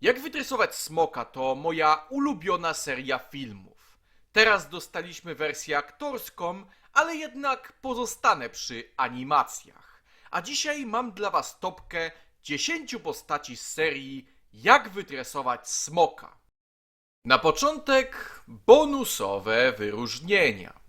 Jak wytresować smoka to moja ulubiona seria filmów. Teraz dostaliśmy wersję aktorską, ale jednak pozostanę przy animacjach. A dzisiaj mam dla was topkę 10 postaci z serii Jak wytresować smoka. Na początek bonusowe wyróżnienia.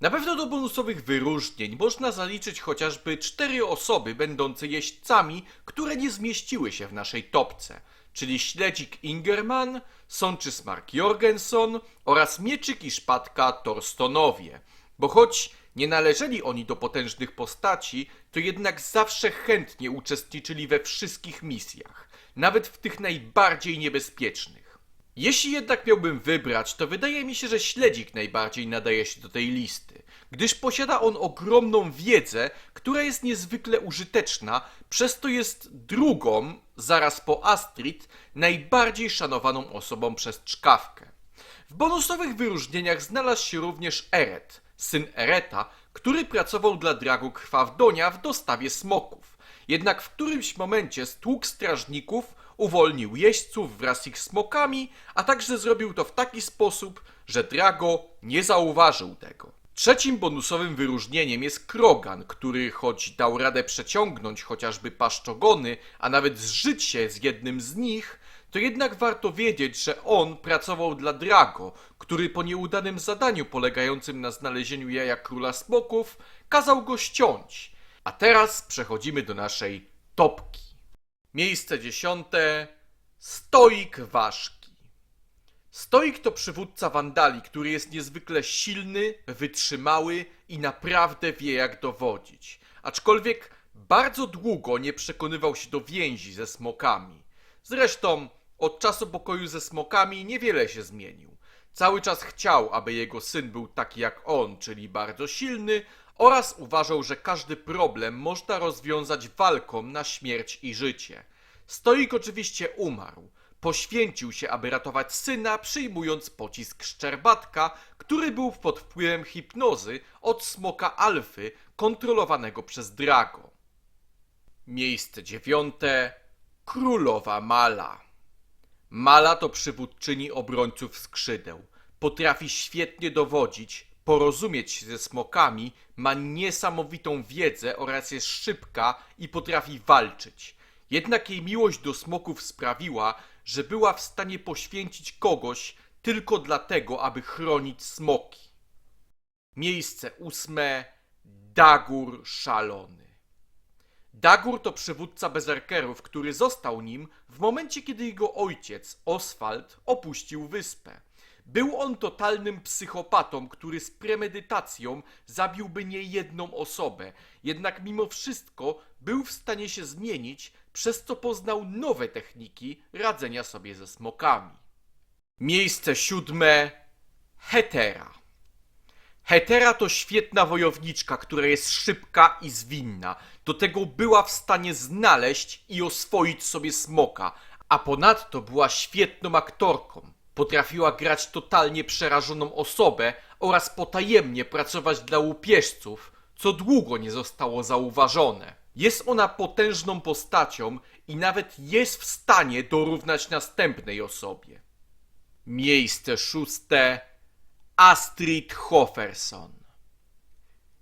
Na pewno do bonusowych wyróżnień można zaliczyć chociażby cztery osoby będące jeźdźcami, które nie zmieściły się w naszej topce, czyli śledzik Ingerman, sączys Mark Jorgenson oraz mieczyk i szpatka Torstonowie. Bo choć nie należeli oni do potężnych postaci, to jednak zawsze chętnie uczestniczyli we wszystkich misjach, nawet w tych najbardziej niebezpiecznych. Jeśli jednak miałbym wybrać, to wydaje mi się, że śledzik najbardziej nadaje się do tej listy, gdyż posiada on ogromną wiedzę, która jest niezwykle użyteczna, przez to jest drugą, zaraz po Astrid, najbardziej szanowaną osobą przez czkawkę. W bonusowych wyróżnieniach znalazł się również Eret, syn Ereta, który pracował dla Dragu Krwawdonia w dostawie smoków. Jednak w którymś momencie stłukł strażników, uwolnił jeźdźców wraz z ich smokami, a także zrobił to w taki sposób, że Drago nie zauważył tego. Trzecim bonusowym wyróżnieniem jest Krogan, który choć dał radę przeciągnąć chociażby paszczogony, a nawet zżyć się z jednym z nich, to jednak warto wiedzieć, że on pracował dla Drago, który po nieudanym zadaniu polegającym na znalezieniu jaja króla smoków kazał go ściąć. A teraz przechodzimy do naszej topki. Miejsce dziesiąte. Stoik Ważki. Stoik to przywódca wandali, który jest niezwykle silny, wytrzymały i naprawdę wie jak dowodzić. Aczkolwiek bardzo długo nie przekonywał się do więzi ze smokami. Zresztą od czasu pokoju ze smokami niewiele się zmienił. Cały czas chciał, aby jego syn był taki jak on, czyli bardzo silny, oraz uważał, że każdy problem można rozwiązać walką na śmierć i życie. Stoik oczywiście umarł. Poświęcił się, aby ratować syna, przyjmując pocisk szczerbatka, który był pod wpływem hipnozy od smoka alfy, kontrolowanego przez Drago. Miejsce dziewiąte. Królowa Mala. Mala to przywódczyni obrońców skrzydeł. Potrafi świetnie dowodzić, porozumieć się ze smokami, ma niesamowitą wiedzę oraz jest szybka i potrafi walczyć. Jednak jej miłość do smoków sprawiła, że była w stanie poświęcić kogoś tylko dlatego, aby chronić smoki. Miejsce ósme. Dagur Szalony. Dagur to przywódca bezerkerów, który został nim w momencie, kiedy jego ojciec, Oswald, opuścił wyspę. Był on totalnym psychopatą, który z premedytacją zabiłby niejedną osobę, jednak mimo wszystko był w stanie się zmienić, przez co poznał nowe techniki radzenia sobie ze smokami. Miejsce siódme. Hetera. Hetera to świetna wojowniczka, która jest szybka i zwinna. Do tego była w stanie znaleźć i oswoić sobie smoka, a ponadto była świetną aktorką. Potrafiła grać totalnie przerażoną osobę oraz potajemnie pracować dla łupieżców, co długo nie zostało zauważone. Jest ona potężną postacią i nawet jest w stanie dorównać następnej osobie. Miejsce szóste. Astrid Hoferson.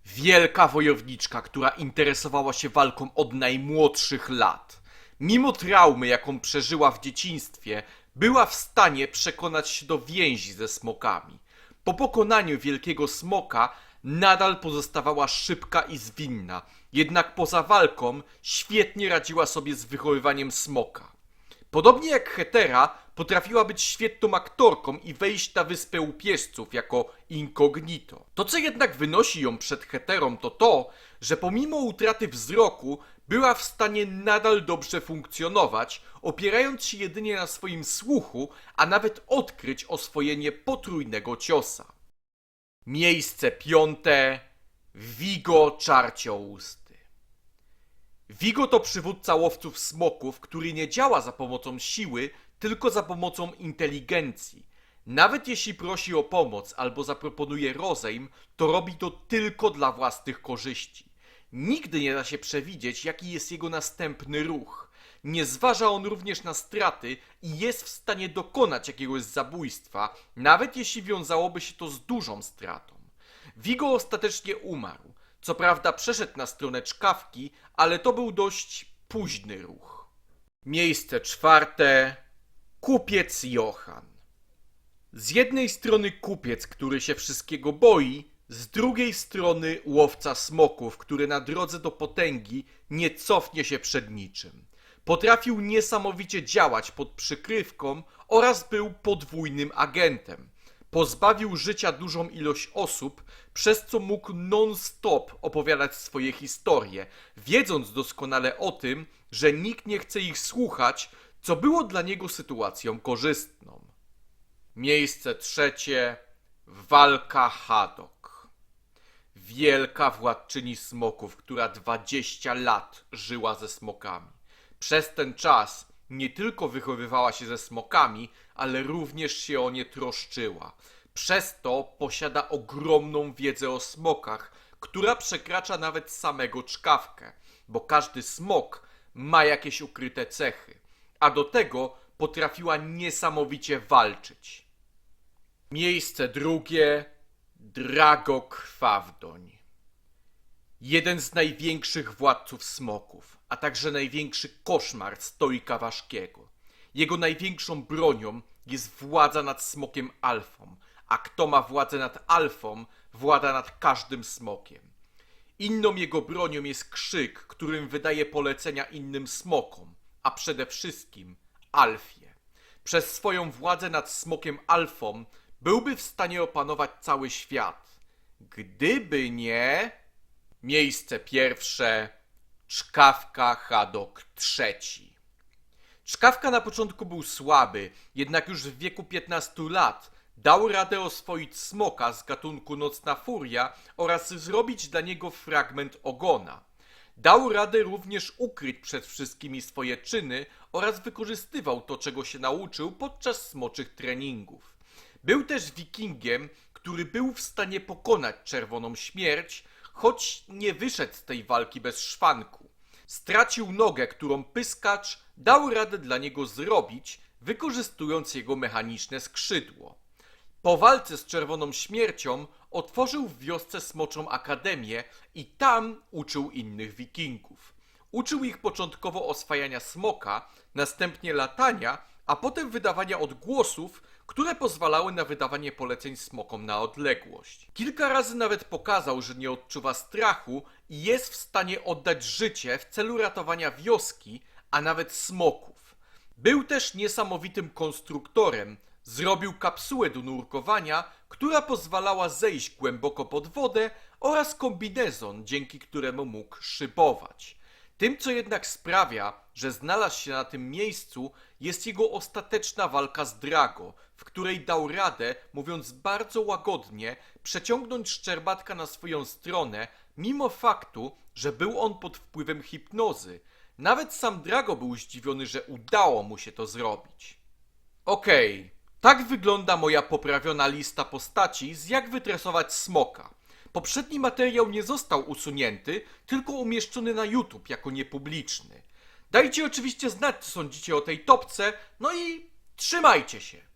Wielka wojowniczka, która interesowała się walką od najmłodszych lat. Mimo traumy, jaką przeżyła w dzieciństwie, była w stanie przekonać się do więzi ze smokami. Po pokonaniu wielkiego smoka nadal pozostawała szybka i zwinna, jednak poza walką świetnie radziła sobie z wychowywaniem smoka. Podobnie jak Hetera, potrafiła być świetną aktorką i wejść na wyspę łupieżców jako incognito. To, co jednak wynosi ją przed Heterą, to to, że pomimo utraty wzroku była w stanie nadal dobrze funkcjonować, opierając się jedynie na swoim słuchu, a nawet odkryć oswojenie potrójnego ciosa. Miejsce piąte. Vigo Czarciousty. Vigo to przywódca łowców smoków, który nie działa za pomocą siły, tylko za pomocą inteligencji. Nawet jeśli prosi o pomoc albo zaproponuje rozejm, to robi to tylko dla własnych korzyści. Nigdy nie da się przewidzieć, jaki jest jego następny ruch. nie zważa on również na straty i jest w stanie dokonać jakiegoś zabójstwa, nawet jeśli wiązałoby się to z dużą stratą. Vigo ostatecznie umarł. Co prawda przeszedł na stronę czkawki, ale to był dość późny ruch. Miejsce czwarte. Kupiec Johan. Z jednej strony kupiec, który się wszystkiego boi, z drugiej strony łowca smoków, który na drodze do potęgi nie cofnie się przed niczym. Potrafił niesamowicie działać pod przykrywką oraz był podwójnym agentem. Pozbawił życia dużą ilość osób, przez co mógł non-stop opowiadać swoje historie, wiedząc doskonale o tym, że nikt nie chce ich słuchać, co było dla niego sytuacją korzystną. Miejsce trzecie. Walka Hadok. Wielka władczyni smoków, która 20 lat żyła ze smokami. Przez ten czas nie tylko wychowywała się ze smokami, ale również się o nie troszczyła. Przez to posiada ogromną wiedzę o smokach, która przekracza nawet samego czkawkę, bo każdy smok ma jakieś ukryte cechy, a do tego potrafiła niesamowicie walczyć. Miejsce drugie Drago Krwawdoń. Jeden z największych władców smoków, a także największy koszmar stoika ważkiego. Jego największą bronią jest władza nad smokiem alfą, a kto ma władzę nad alfą, włada nad każdym smokiem. Inną jego bronią jest krzyk, którym wydaje polecenia innym smokom, a przede wszystkim alfie. Przez swoją władzę nad smokiem alfą byłby w stanie opanować cały świat. Gdyby nie... Miejsce pierwsze... Czkawka Hadok trzeci. Czkawka na początku był słaby, jednak już w wieku 15 lat dał radę oswoić smoka z gatunku Nocna Furia oraz zrobić dla niego fragment ogona. Dał radę również ukryć przed wszystkimi swoje czyny oraz wykorzystywał to, czego się nauczył podczas smoczych treningów. Był też wikingiem, który był w stanie pokonać Czerwoną Śmierć, choć nie wyszedł z tej walki bez szwanku. Stracił nogę, którą pyskacz dał radę dla niego zrobić, wykorzystując jego mechaniczne skrzydło. Po walce z Czerwoną Śmiercią otworzył w wiosce Smoczą Akademię i tam uczył innych wikingów. Uczył ich początkowo oswajania smoka, następnie latania, a potem wydawania odgłosów, które pozwalały na wydawanie poleceń smokom na odległość. Kilka razy nawet pokazał, że nie odczuwa strachu i jest w stanie oddać życie w celu ratowania wioski, a nawet smoków. Był też niesamowitym konstruktorem. Zrobił kapsułę do nurkowania, która pozwalała zejść głęboko pod wodę oraz kombinezon, dzięki któremu mógł szybować. Tym, co jednak sprawia, że znalazł się na tym miejscu, jest jego ostateczna walka z Drago, w której dał radę, mówiąc bardzo łagodnie, przeciągnąć Szczerbatka na swoją stronę, mimo faktu, że był on pod wpływem hipnozy. Nawet sam Drago był zdziwiony, że udało mu się to zrobić. Okej, tak wygląda moja poprawiona lista postaci z jak wytresować smoka. Poprzedni materiał nie został usunięty, tylko umieszczony na YouTube jako niepubliczny. Dajcie oczywiście znać, co sądzicie o tej topce, no i trzymajcie się!